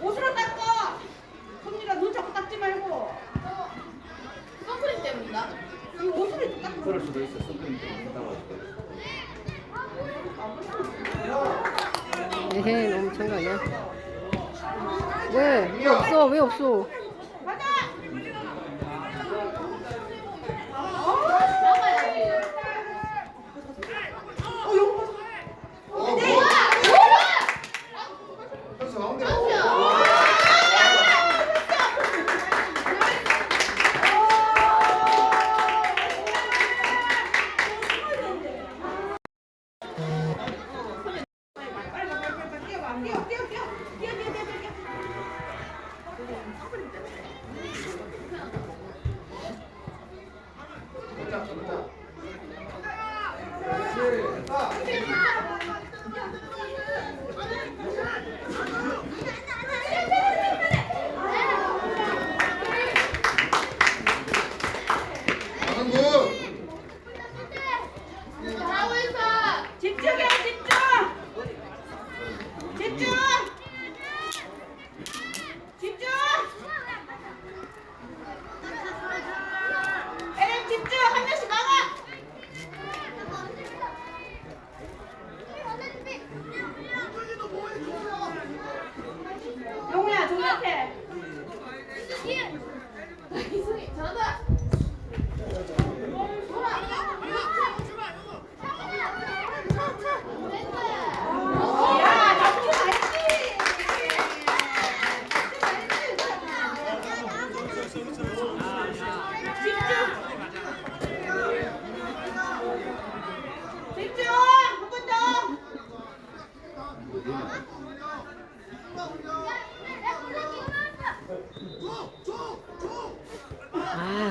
옷으로 닦아. 손이라 눈 자꾸 닦지 말고. 선크림 때문인가? 이 옷으로 닦아. 그럴 수도 있어. 선크림 좀 있다고 에헤 너무 찬거 아니야? 왜? 왜 없어? 왜 없어?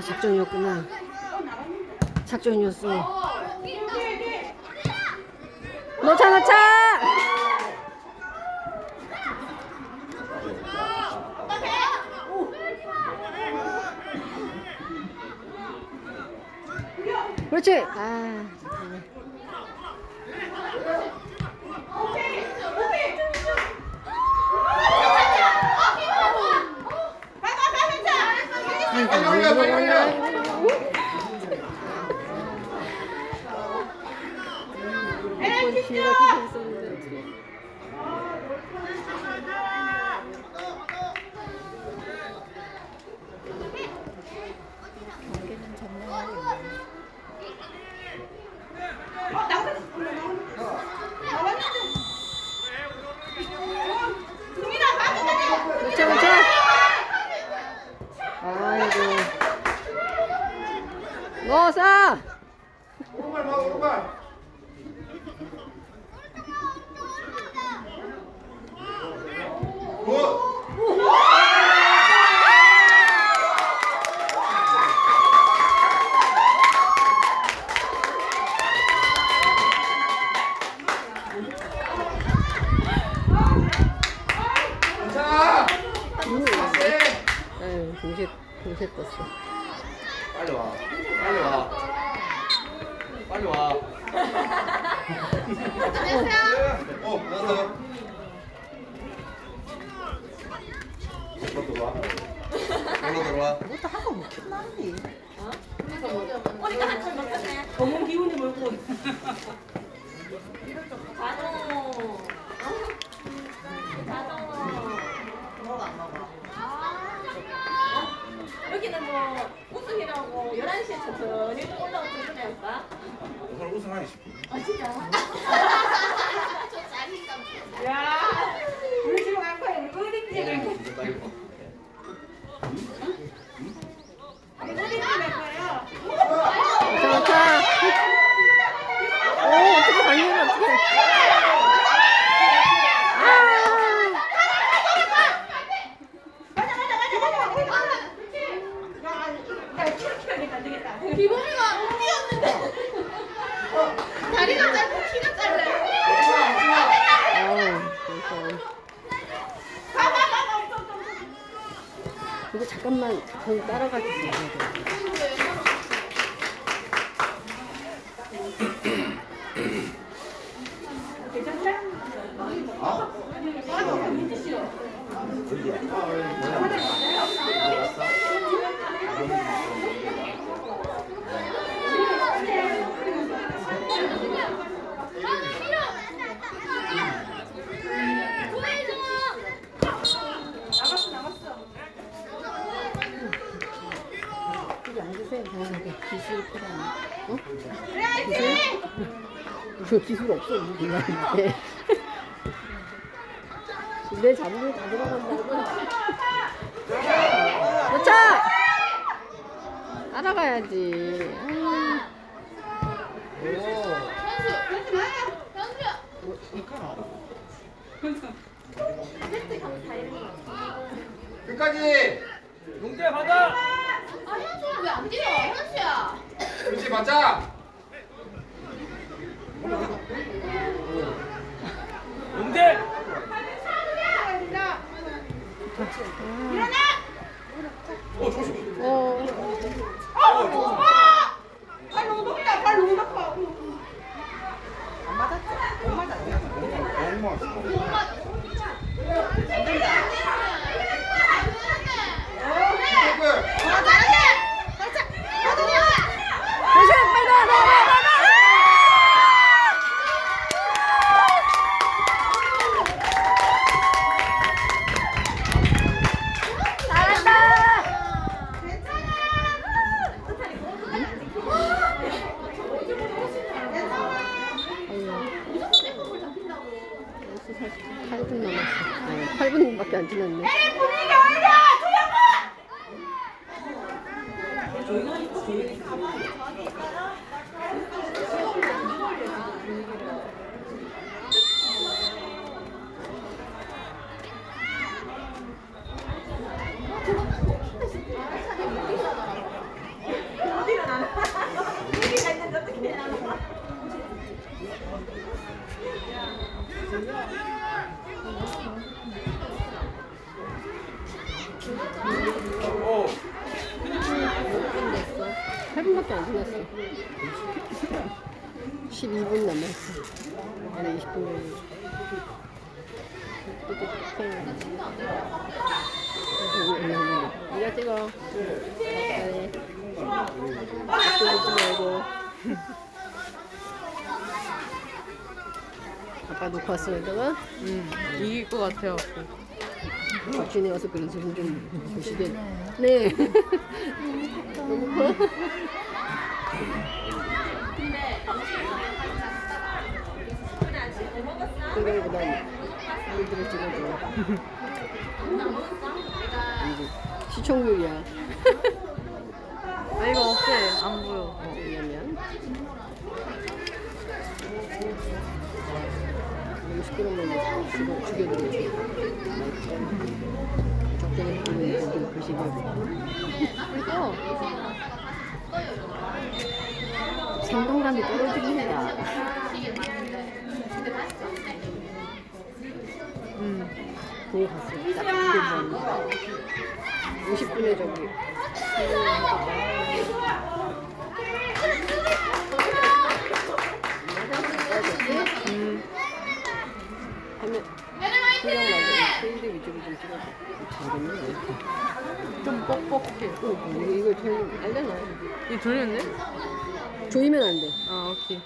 아 작전이었구나. 작전이었어. 넣자 넣자. 그렇지. 아. 오케이, 오케이. 가가, 가, 괜찮아. 아이고, 빨리 올려, 빨리 올려. 기회가 계속 있었는데? 어. 어. 그렇죠 그렇죠. 넣어서. 오른발 봐, 오른발. 굿. 괜찮아. 세. 아유 동시에 동시에 떴어. 빨리 와. 빨리 와. 빨리 와. 어, 안녕하세요. 이것도 와. 이거 들어와. 머리가 한참 먹혔네. 너무 기운이 몰고. 자동. 자동. 뭐가 안 먹어? 뭐 우승이라고 11시에 천천히 거니까. 오늘 우승하기 싶어. 아 진짜요? 저 자신감. 야, 우리 집에 갈 거야. 우리 어딘지 갈 거야. 진짜 딸기 봐. 우리 어딘지 갈 거야. 좋다, 좋다. 오, 어떻게 당연히 어떻게. 아, 가자, 가자, 가자, 가자. 야, 야, 키워야겠다, 안 되겠다. 비범이가 못 뛰었는데. 다리가 짧고 키가 짧네. 이거 잠깐만, 거기 따라가 주세요. 괜찮다? 나갔어, 나갔어. 여 기. 기술 필요하네. 어? 화이팅! 저 기술 없어, 인간한테. 내 잡음을 다 들어간다고. 도착! 따라가야지. 아. 끝까지. 용재 가자. 아 현수야 왜 안 뛰어? 현수야. 그렇지 맞자. 용재. 어 조심. 어, 발 너무 높다, 발 너무 높아. 태클. 다시 한 번, 더, 더, 더, 더, 더. 벌써 8분 남았어. 아니, 8분밖에 안 지났네. 오. 8분밖에 안 지났어. 12분 남았어. 아니, 20분 정도. 네가 찍어. 앞에 보지 말고. 아빠 놓고 왔어, 여기다가? 음, 이길 것 같아요. 박진이 와서 그래서 좀 보시게. 네. 너무 커? 그거보다 우리들을 찍어줘. 시청률이야. 아, 이거 없애. 안 보여. 왜냐면 시끄러우면 죽여, 죽여드리지. 적당히 부르는 분들 보시고. 그리고 생동감이 떨어집니다. 음. 거기 갔어요. 딱 그게 뭐 50분에 저기. 나고 페인트 위주로 좀 찍어줘. 잘했네. 좀 뻑뻑해. 어, 뭐 이거 좀 알려놔. 이 돌렸네? 조이면 안 돼. 아, 오케이.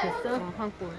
못했어 한 골.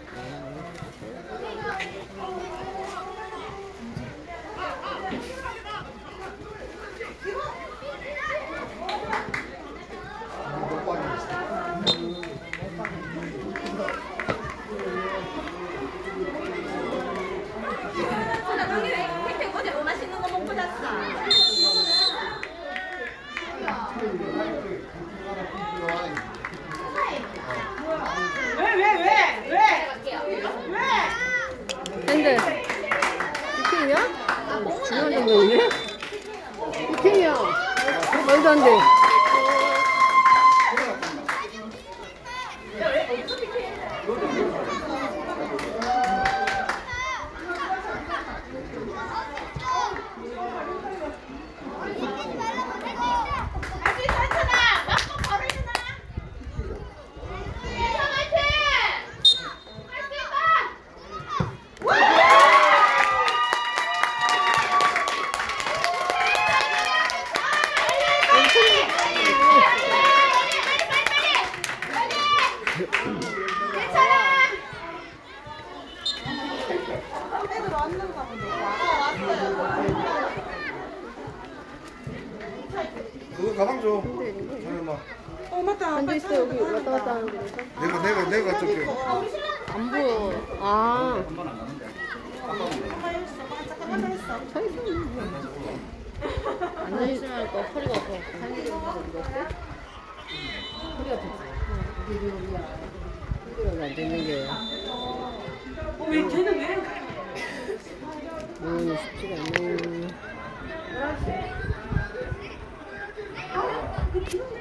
서 있으면 앉아 있으면 또 허리가 아파. 허리가 아프지. 힘들어서 안 되는 게. 어, 왜 걔는 왜? 음, 쉽지가 않네. 아, 그 기분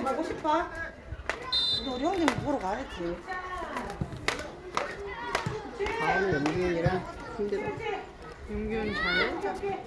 형님 보고 싶어? 근데 우리 형님 보러 가야지. 다음 연기이랑 힘들어. 연기는 잘해? 잘해.